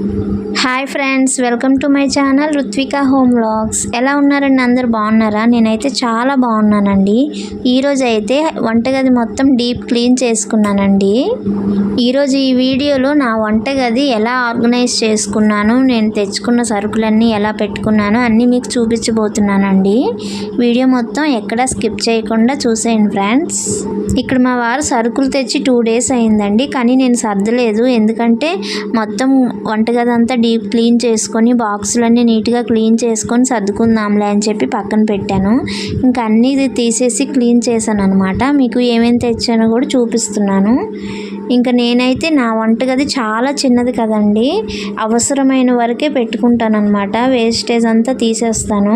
Hi friends welcome to my channel Ruthvika home vlogs ఎలా ఉన్నారండి? అందరు బాగున్నారా? నేనైతే చాలా బాగున్నానండి. ఈరోజు అయితే వంటగది మొత్తం డీప్ క్లీన్ చేసుకున్నానండి. ఈరోజు ఈ వీడియోలో నా వంటగది ఎలా ఆర్గనైజ్ చేసుకున్నాను నేను తెచ్చుకున్న సరుకులన్నీ ఎలా పెట్టుకున్నాను అన్నీ మీకు చూపించబోతున్నానండి. వీడియో మొత్తం ఎక్కడా స్కిప్ చేయకుండా చూసేయండి ఫ్రెండ్స్ ఇక్కడ మా వారు సరుకులు తెచ్చి టూ డేస్ అయిందండి కానీ నేను సర్దలేదు. ఎందుకంటే మొత్తం వంట అంతా డీప్ క్లీన్ చేసుకొని బాక్సులన్నీ నీట్గా క్లీన్ చేసుకొని సర్దుకుందాంలే అని చెప్పి పక్కన పెట్టాను. ఇంకా అన్నీ ఇది తీసేసి క్లీన్ చేశాను అనమాట మీకు ఏమేమి తెచ్చానో కూడా చూపిస్తున్నాను. ఇంకా నేనైతే నా వంటగది చాలా చిన్నది కదండి. అవసరమైన వరకే పెట్టుకుంటాను అనమాట వేస్టేజ్ అంతా తీసేస్తాను.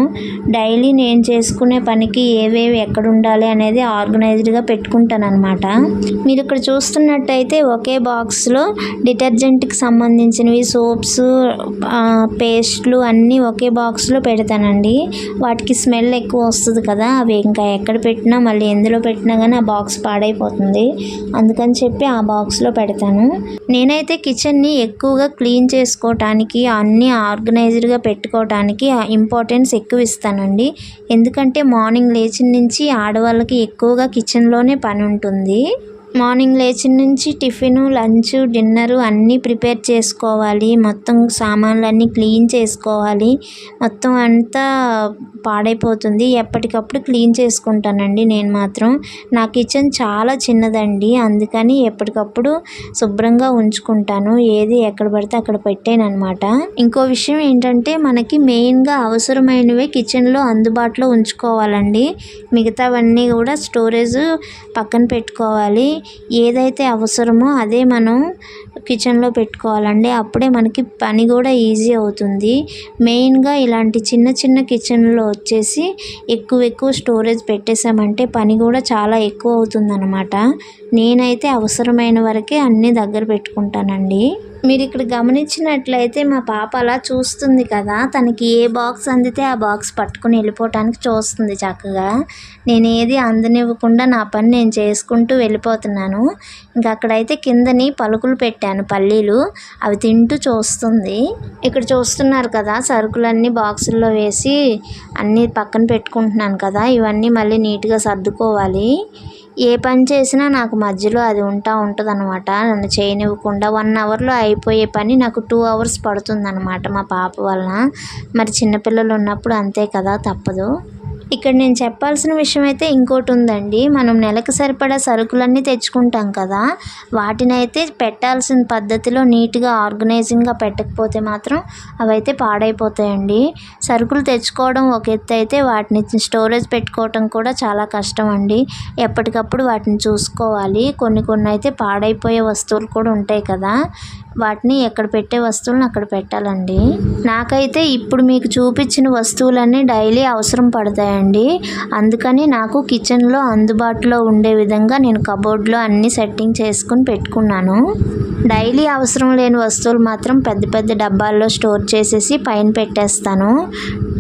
డైలీ నేను చేసుకునే పనికి ఏవేవి ఎక్కడ ఉండాలి అనేది ఆర్గనైజ్డ్గా పెట్టుకుంటాను అనమాట మీరు ఇక్కడ చూస్తున్నట్టయితే ఒకే బాక్స్లో డిటర్జెంట్కి సంబంధించినవి సోప్స్ పేస్ట్లు అన్నీ ఒకే బాక్స్లో పెడతానండి. వాటికి స్మెల్ ఎక్కువ వస్తుంది కదా అవి ఇంకా ఎక్కడ పెట్టినా మళ్ళీ ఎందులో పెట్టినా కానీ ఆ బాక్స్ పాడైపోతుంది. అందుకని చెప్పి ఆ బాక్స్లో పెడతాను. నేనైతే కిచెన్ని ఎక్కువగా క్లీన్ చేసుకోవటానికి అన్నీ ఆర్గనైజ్డ్గా పెట్టుకోవటానికి ఇంపార్టెన్స్ ఎక్కువ ఇస్తానండి. ఎందుకంటే మార్నింగ్ లేచిన నుంచి ఆడవాళ్ళకి ఎక్కువగా కిచెన్లోనే పని ఉంటుంది. మార్నింగ్ లేచి నుంచి టిఫిను లంచ్ డిన్నరు అన్నీ ప్రిపేర్ చేసుకోవాలి. మొత్తం సామాన్లన్నీ క్లీన్ చేసుకోవాలి. మొత్తం అంతా పాడైపోతుంది. ఎప్పటికప్పుడు క్లీన్ చేసుకుంటానండి నేను మాత్రం. నా కిచెన్ చాలా చిన్నదండి. అందుకని ఎప్పటికప్పుడు శుభ్రంగా ఉంచుకుంటాను. ఏది ఎక్కడ పడితే అక్కడ పెట్టాను అనమాట ఇంకో విషయం ఏంటంటే మనకి మెయిన్గా అవసరమైనవే కిచెన్లో అందుబాటులో ఉంచుకోవాలండి. మిగతావన్నీ కూడా స్టోరేజ్ పక్కన పెట్టుకోవాలి. ఏదైతే అవసరమో అదే మనం కిచెన్లో పెట్టుకోవాలండి. అప్పుడే మనకి పని కూడా ఈజీ అవుతుంది. మెయిన్గా ఇలాంటి చిన్న చిన్న కిచెన్లో వచ్చేసి ఎక్కువ ఎక్కువ స్టోరేజ్ పెట్టేసామంటే పని కూడా చాలా ఎక్కువ అవుతుందన్నమాట. నేనైతే అవసరమైన వరకే అన్నీ దగ్గర పెట్టుకుంటానండి. మీరు ఇక్కడ గమనించినట్లయితే మా పాప అలా చూస్తుంది కదా. తనకి ఏ బాక్స్ అందితే ఆ బాక్స్ పట్టుకుని వెళ్ళిపోవటానికి చూస్తుంది చక్కగా. నేను ఏది అందనివ్వకుండా నా పని నేను చేసుకుంటూ వెళ్ళిపోతున్నాను. ఇంకా అక్కడైతే కిందని పలుకులు పెట్టాను పల్లీలు. అవి తింటూ చూస్తుంది. ఇక్కడ చూస్తున్నారు కదా సరుకులన్నీ బాక్సుల్లో వేసి అన్నీ పక్కన పెట్టుకుంటున్నాను కదా. ఇవన్నీ మళ్ళీ నీట్గా సర్దుకోవాలి. ఏ పని చేసినా నాకు మధ్యలో అది ఉంటా ఉంటుంది అనమాట నన్ను చేయనివ్వకుండా వన్ అవర్లో అయిపోయే పని నాకు టూ అవర్స్ పడుతుంది అనమాట మా పాప వలన. మరి చిన్నపిల్లలు ఉన్నప్పుడు అంతే కదా తప్పదు. ఇక్కడ నేను చెప్పాల్సిన విషయం అయితే ఇంకోటి ఉందండి. మనం నెలకు సరిపడా సరుకులన్నీ తెచ్చుకుంటాం కదా. వాటిని అయితే పెట్టాల్సిన పద్ధతిలో నీట్గా ఆర్గనైజింగ్గా పెట్టకపోతే మాత్రం అవైతే పాడైపోతాయండి. సరుకులు తెచ్చుకోవడం ఒక ఎత్తు అయితే వాటిని స్టోరేజ్ పెట్టుకోవటం కూడా చాలా కష్టం అండి. ఎప్పటికప్పుడు వాటిని చూసుకోవాలి. కొన్ని కొన్ని అయితే పాడైపోయే వస్తువులు కూడా ఉంటాయి కదా. వాటిని ఎక్కడ పెట్టే వస్తువులను అక్కడ పెట్టాలండి. నాకైతే ఇప్పుడు మీకు చూపించిన వస్తువులన్నీ డైలీ అవసరం పడతాయండి. అందుకని నాకు కిచెన్లో అందుబాటులో ఉండే విధంగా నేను కబోర్డ్లో అన్ని సెట్టింగ్ చేసుకుని పెట్టుకున్నాను. డైలీ అవసరం లేని వస్తువులు మాత్రం పెద్ద పెద్ద డబ్బాల్లో స్టోర్ చేసేసి పైన పెట్టేస్తాను.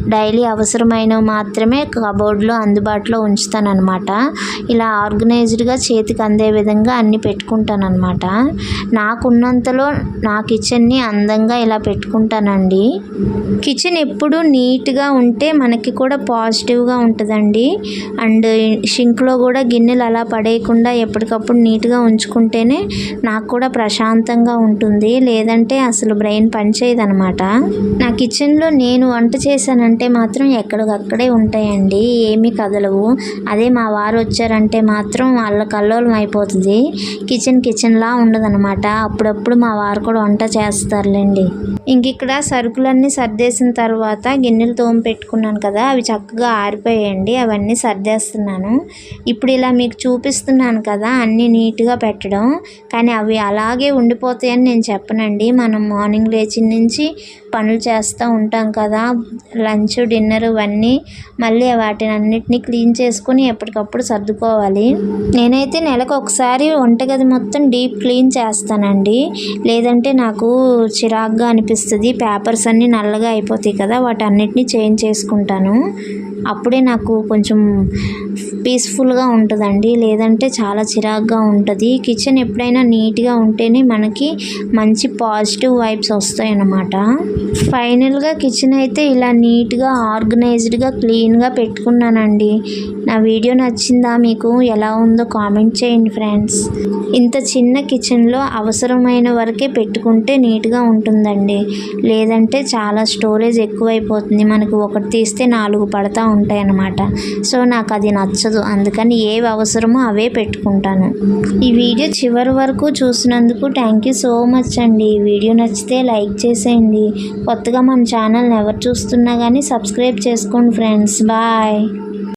డైలీ అవసరమైనవి మాత్రమే కబోర్డ్లో అందుబాటులో ఉంచుతాను అనమాట ఇలా ఆర్గనైజ్డ్గా చేతికి అందే విధంగా అన్నీ పెట్టుకుంటాను అనమాట నాకున్నంతలో నా కిచెన్ని అందంగా ఇలా పెట్టుకుంటానండి. కిచెన్ ఎప్పుడు నీట్గా ఉంటే మనకి కూడా పాజిటివ్గా ఉంటుందండి. అండ్ షింక్లో కూడా గిన్నెలు అలా పడేయకుండా ఎప్పటికప్పుడు నీట్గా ఉంచుకుంటేనే నాకు కూడా ప్రశాంతంగా ఉంటుంది. లేదంటే అసలు బ్రెయిన్ పనిచేయదనమాట నా కిచెన్లో నేను వంట చేశానంటే మాత్రం ఎక్కడికక్కడే ఉంటాయండి. ఏమీ కదలవు. అదే మా వారు వచ్చారంటే మాత్రం వాళ్ళ కల్లోలం అయిపోతుంది. కిచెన్ కిచెన్లా ఉండదనమాట. అప్పుడప్పుడు మా వారు కూడా వంట చేస్తారులేండి. ఇంక ఇక్కడ సరుకులన్నీ సర్దేసిన తర్వాత గిన్నెలు తోమ పెట్టుకున్నాను కదా అవి చక్కగా ఆరిపోయాయండి అవన్నీ సర్దేస్తున్నాను. ఇప్పుడు ఇలా మీకు చూపిస్తున్నాను కదా అన్నీ నీట్గా పెట్టడం. కానీ అవి అలాగే ఉండిపోతాయని నేను చెప్పనండి. మనం మార్నింగ్ లేచిన నుంచి పనులు చేస్తూ ఉంటాం కదా లంచ్ డిన్నర్ ఇవన్నీ మళ్ళీ వాటిని అన్నిటినీ క్లీన్ చేసుకుని ఎప్పటికప్పుడు సర్దుకోవాలి. నేనైతే నెలకు ఒకసారి వంటగది మొత్తం డీప్ క్లీన్ చేస్తానండి. లేదంటే నాకు చిరాగ్గా అనిపిస్తుంది. పేపర్స్ అన్నీ నల్లగా అయిపోతాయి కదా వాటి అన్నిటినీ చేంజ్ చేసుకుంటాను. అప్పుడే నాకు కొంచెం పీస్ఫుల్గా ఉంటుందండి. లేదంటే చాలా చిరాగ్గా ఉంటుంది. కిచెన్ ఎప్పుడైనా నీట్గా ఉంటేనే మనకి మంచి పాజిటివ్ వైబ్స్ వస్తాయి అన్నమాట ఫైనల్గా కిచెన్ అయితే ఇలా నీట్గా ఆర్గనైజ్డ్గా క్లీన్గా పెట్టుకున్నానండి. నా వీడియో నచ్చిందా మీకు? ఎలా ఉందో కామెంట్ చేయండి ఫ్రెండ్స్. ఇంత చిన్న కిచెన్లో అవసరమైన వరకే పెట్టుకుంటే నీట్గా ఉంటుందండి. లేదంటే చాలా స్టోరేజ్ ఎక్కువైపోతుంది. మనకు ఒకటి తీస్తే నాలుగు పడతా ఉంటాయి అన్నమాట సో నాకు అది నచ్చదు. అందుకని ఏవి అవసరమో అవే పెట్టుకుంటాను. ఈ వీడియో చివరి వరకు చూసినందుకు థ్యాంక్ యూ సో మచ్ అండి. వీడియో నచ్చితే లైక్ చేసేయండి. కొత్తగా మన ఛానల్ని ఎవరు చూస్తున్నా కానీ సబ్స్క్రైబ్ చేసుకోండి ఫ్రెండ్స్ బాయ్